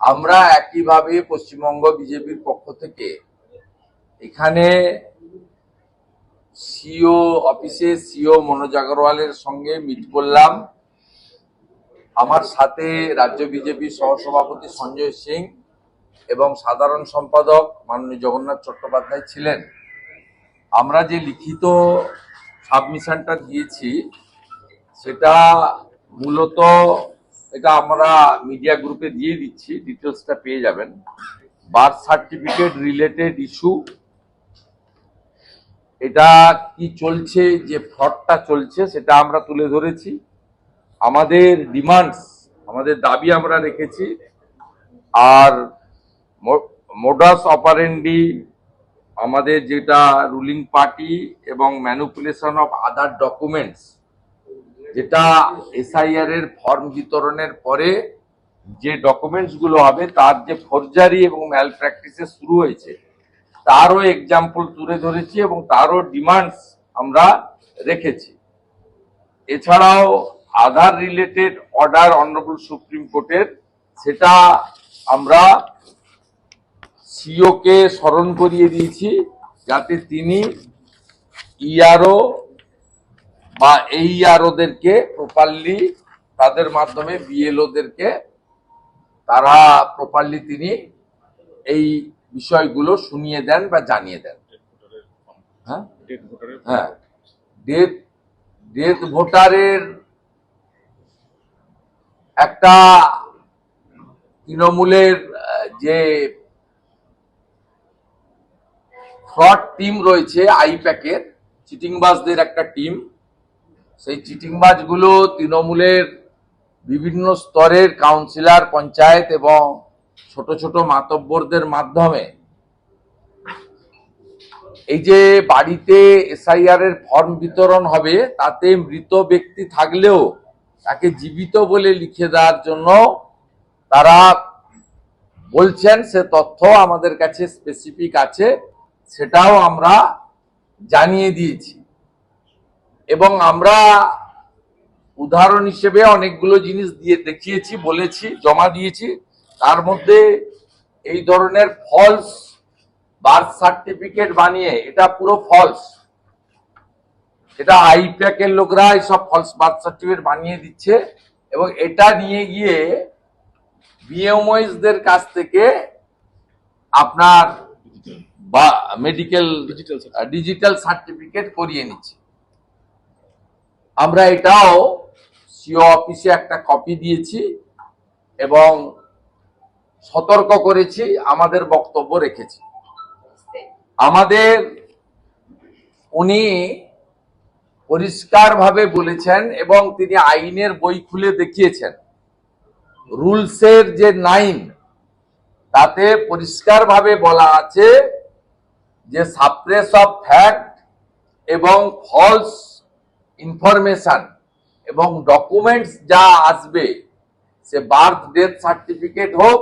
আমরা একইভাবে পশ্চিমবঙ্গ বিজেপির পক্ষ থেকে এখানে সিও অফিসে সিও মনোজ আগরওয়ালের সঙ্গে মিট করলাম। আমার সাথে রাজ্য বিজেপি সহসভাপতি সঞ্জয় সিং এবং সাধারণ সম্পাদক মাননীয় জগন্নাথ চট্টোপাধ্যায় ছিলেন। আমরা যে লিখিত সাবমিশনটা দিয়েছি, সেটা মূলত এটা আমরা মিডিয়া গ্রুপে দিয়ে দিচ্ছি ডিটেলসটা পেয়ে যাবেন। বার্থ সার্টিফিকেট রিলেটেড ইস্যু এটা কি চলছে, যে ফ্রডটা চলছে, সেটা আমরা তুলে ধরেছি। আমাদের ডিমান্ডস আমাদের দাবি আমরা রেখেছি। আর মোডাস অপারেন্ডি আমাদের যেটা রুলিং পার্টি এবং ম্যানুপুলেশন অফ আদার ডকুমেন্টস যেটা এসআইআর এর ফর্ম বিতরণের পরে যে ডকুমেন্টসগুলো হবে, তার যে ফরজারি এবং ম্যাল প্র্যাকটিসে শুরু হয়েছে, তারও এক্সাম্পল তুলে ধরেছি এবং তারও ডিমান্ডস আমরা রেখেছি। এছাড়াও Aadhaar related order honourable supreme কোর্টের, সেটা আমরা সিও কে স্মরণ করিয়ে দিয়েছি, যাতে তিনি ইআরও বা এইআরওদেরকে প্রপারলি তাদের মাধ্যমে বিএলওদেরকে, তারা প্রপারলি তিনি এই বিষয়গুলো শুনিয়ে দেন বা জানিয়ে দেন। হ্যাঁ? হ্যাঁ। ডেথ ডেথ ভোটারের একটা তৃণমূলের যে ফ্রড টিম রয়েছে, আইপ্যাকের, চিটিংবাজদের একটা টিম সেই চিটিংবাজগুলো তৃণমূলের বিভিন্ন স্তরের কাউন্সিলর, পঞ্চায়েত এবং ছোট ছোট মাতব্বরদের মাধ্যমে এই যে বাড়িতে এসআইআর এর ফর্ম বিতরণ হবে, তাতে মৃত ব্যক্তি থাকলেও তাকে জীবিত বলে লিখে দেওয়ার জন্য তারা বলছেন, সে তথ্য আমাদের কাছে স্পেসিফিক আছে, সেটাও আমরা জানিয়ে দিয়েছি। এবং আমরা উদাহরণ হিসেবে অনেকগুলো জিনিস দিয়ে দেখিয়েছি বলেছি জমা দিয়েছি। তার মধ্যে এই ধরনের ফলস বার্থ সার্টিফিকেট বানিয়ে এটা পুরো ফলস এটা আইপ্যাকের লোকরা এইসব ফলস বার্থ সার্টিফিকেট বানিয়ে দিচ্ছে এবং এটা নিয়ে গিয়ে বিএমওইসদের কাছ থেকে আপনার বা মেডিকেল ডিজিটাল সার্টিফিকেট করিয়ে নিচ্ছে। আমরা এটাও সিও অফিসে একটা কপি দিয়েছি এবং সতর্ক করেছি আমাদের বক্তব্য রেখেছি। আমাদের উনি পরিষ্কারভাবে বলেছেন এবং তিনি আইনের বই খুলে দেখিয়েছেন। রুলসের যে নাইন তাতে পরিষ্কারভাবে বলা আছে যে সাপ্রেস অফ ফ্যাক্ট এবং ফলস ইনফরমেশন এবং ডকুমেন্টস যা আসবে সে বার্থ ডেথ সার্টিফিকেট হোক